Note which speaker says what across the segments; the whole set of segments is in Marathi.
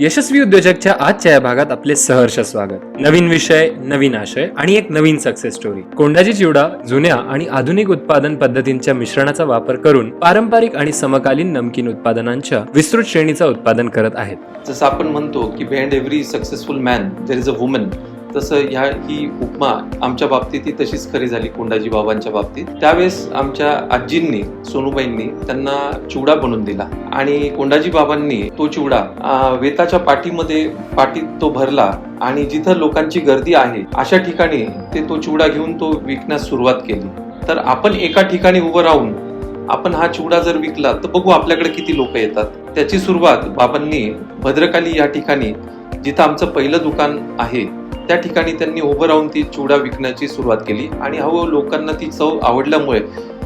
Speaker 1: यशस्वी उद्योजकच्या आजच्या या भागात आपले सहर्ष स्वागत. नवीन विषय नवीन आशय आणि एक नवीन सक्सेस स्टोरी कोंडाजी चिवडा जुन्या आणि आधुनिक उत्पादन पद्धतींच्या मिश्रणाचा वापर करून पारंपरिक आणि समकालीन नमकीन उत्पादनांच्या विस्तृत श्रेणीचा उत्पादन करत आहेत.
Speaker 2: जसं आपण म्हणतो की behind every successful man there is a woman तसं ह्या ही उपमा आमच्या बाबतीत ही तशीच खरी झाली कोंडाजी बाबांच्या बाबतीत. त्यावेळेस आमच्या आजींनी सोनूबाईंनी त्यांना चिवडा बनवून दिला. आणि कोंडाजी बाबांनी तो चिवडा वेताच्या पाठीमध्ये पाठीत तो भरला आणि जिथं लोकांची गर्दी आहे अशा ठिकाणी ते तो चिवडा घेऊन तो विकण्यास सुरुवात केली. तर आपण एका ठिकाणी उभं राहून आपण हा चिवडा जर विकला तर बघू आपल्याकडे किती लोक येतात. त्याची सुरुवात बाबांनी भद्रकाली या ठिकाणी जिथं आमचं पहिलं दुकान आहे त्या ठिकाणी त्यांनी उभं राहून ती चिवडा विकण्याची सुरुवात केली. आणि हळूहळू लोकांना ती चव आवडल्यामुळे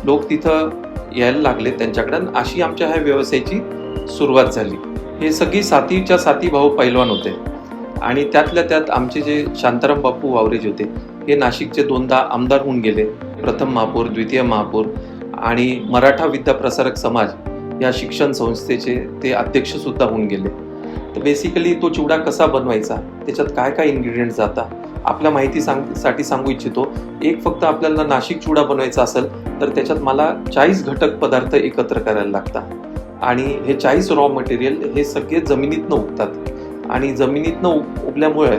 Speaker 2: लोक तिथं यायला लागले त्यांच्याकडे. अशी आमच्या ह्या व्यवसायाची सुरुवात झाली. हे सगळी साथीच्या साती भाऊ पैलवान होते. आणि त्यातल्या त्यात आमचे जे शांताराम बापू वावरेज होते हे नाशिकचे दोनदा आमदार होऊन गेले. प्रथम महापौर द्वितीय महापौर आणि मराठा विद्याप्रसारक समाज या शिक्षण संस्थेचे ते अध्यक्षसुद्धा होऊन गेले. तर बेसिकली तो चिवडा कसा बनवायचा? त्याच्यात काय काय इन्ग्रेडियंट जातात? आपल्या माहिती सांगसाठी सांगू इच्छितो एक फक्त आपल्याला नाशिक चिवडा बनवायचा असेल तर त्याच्यात मला चाळीस घटक पदार्थ एकत्र करायला लागतात. आणि हे चाळीस रॉ मटेरियल हे सगळे जमिनीतनं उगतात. आणि जमिनीतनं उग- उगल्यामुळे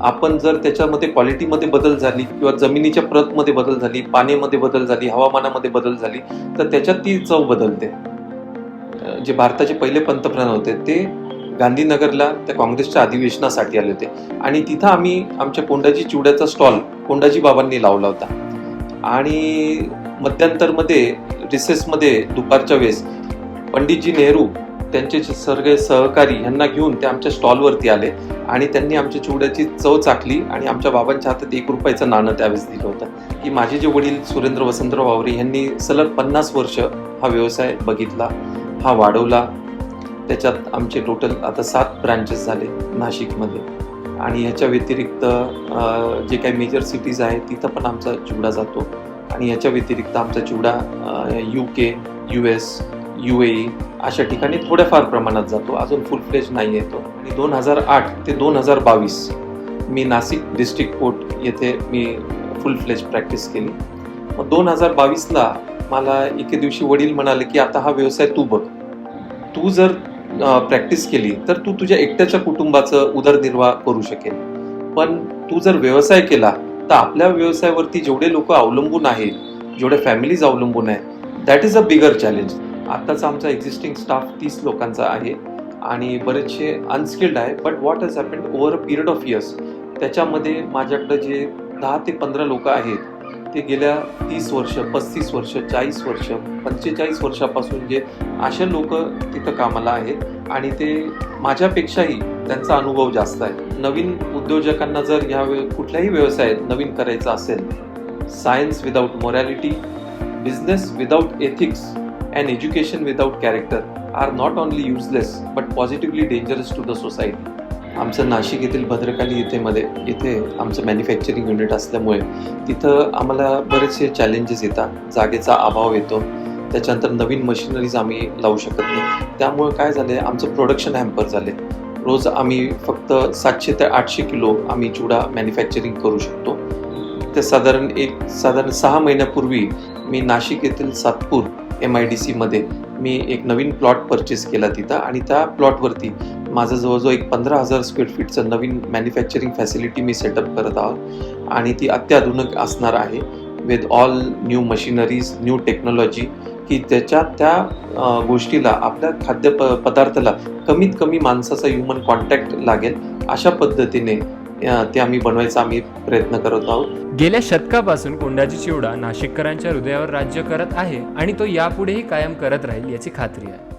Speaker 2: आपण जर त्याच्यामध्ये क्वालिटीमध्ये बदल झाली किंवा जमिनीच्या प्रतमध्ये बदल झाली पाण्यामध्ये बदल झाली हवामानामध्ये बदल झाली तर त्याच्यात ती चव बदलते. जे भारताचे पहिले पंतप्रधान होते ते गांधीनगरला त्या काँग्रेसच्या अधिवेशनासाठी आले होते. आणि तिथं आम्ही आमच्या कोंडाजी चिवड्याचा स्टॉल कोंडाजी बाबांनी लावला होता. आणि मध्यंतरमध्ये रिसेसमध्ये दुपारच्या वेळेस पंडितजी नेहरू त्यांचे सगळे सहकारी यांना घेऊन ते आमच्या स्टॉलवरती आले आणि त्यांनी आमच्या चिवड्याची चव चाखली आणि आमच्या बाबांच्या हातात एक रुपयाचं नाणं त्यावेळेस दिलं होतं. की माझे जे वडील सुरेंद्र वसंतराव वावरे यांनी सलग पन्नास वर्ष हा व्यवसाय बघितला हा वाढवला त्याच्यात आमचे टोटल आता सात ब्रांचेस झाले नाशिकमध्ये. आणि ह्याच्या व्यतिरिक्त जे काही मेजर सिटीज आहेत तिथं पण आमचा चिवडा जातो. आणि ह्याच्या व्यतिरिक्त आमचा चिवडा U K U S U A अशा ठिकाणी थोड्याफार प्रमाणात जातो. अजून फुल फ्लेज नाही येतो आणि दोन हजार आठ ते दोन हजार बावीस मी नाशिक डिस्ट्रिक्ट कोर्ट येथे मी फुल फ्लेज प्रॅक्टिस केली. मग दोन हजार बावीसला मला एके दिवशी वडील म्हणाले की आता हा व्यवसाय तू बघ. तू जर प्रॅक्टिस केली तर तू तुझ्या एकट्याच्या कुटुंबाचं उदरनिर्वाह करू शकेल. पण तू जर व्यवसाय केला तर आपल्या व्यवसायावरती जेवढे लोक अवलंबून आहेत जेवढे फॅमिलीज अवलंबून आहे that is a bigger challenge आत्ताचा आमचा एक्झिस्टिंग स्टाफ तीस लोकांचा आहे आणि बरेचसे अनस्किल्ड आहे but what has happened over a period of years त्याच्यामध्ये माझ्याकडं जे दहा ते पंधरा लोक आहेत ते गेल्या तीस वर्ष पस्तीस वर्ष चाळीस वर्ष पंचेचाळीस वर्षापासून जे असे लोक तिथं कामाला आहेत आणि ते माझ्यापेक्षाही त्यांचा अनुभव जास्त आहे. नवीन उद्योजकांना जर ह्या वे- कुठल्याही व्यवसायात नवीन करायचा असेल science without morality business without ethics and education without character are not only useless but positively dangerous to the society आमचं नाशिक येथील भद्रकाली येथे मध्ये इथे आमचं मॅन्युफॅक्चरिंग युनिट असल्यामुळे तिथं आम्हाला बरेचसे चॅलेंजेस येतात. जागेचा अभाव येतो. त्याच्यानंतर नवीन मशिनरीज आम्ही लावू शकत नाही. त्यामुळे काय झाले आमचं प्रोडक्शन हॅम्पर झाले. रोज आम्ही फक्त सातशे ते आठशे किलो आम्ही चिवडा मॅन्युफॅक्चरिंग करू शकतो. ते साधारण एक साधारण सहा महिन्यापूर्वी मी नाशिक येथील सातपूर एम आय डी सीमध्ये मी एक नवीन प्लॉट परचेस केला तिथं आणि त्या प्लॉटवरती माझं जवळजवळ एक पंधरा हजार स्क्वेअर फीटचं नवीन मॅन्युफॅक्चरिंग फॅसिलिटी मी सेटअप करत आहोत. आणि ती अत्याधुनिक असणार आहे. With all new machineries new technology की त्याच्या त्या गोष्टीला आपल्या खाद्य प पदार्थाला कमीत कमी माणसाचा ह्युमन कॉन्टॅक्ट लागेल अशा पद्धतीने ते आम्ही बनवायचा आम्ही प्रयत्न करत आहोत.
Speaker 1: गेल्या शतकापासून कोंडाजी चिवडा नाशिककरांच्या हृदयावर राज्य करत आहे आणि तो यापुढेही कायम करत राहील याची खात्री आहे.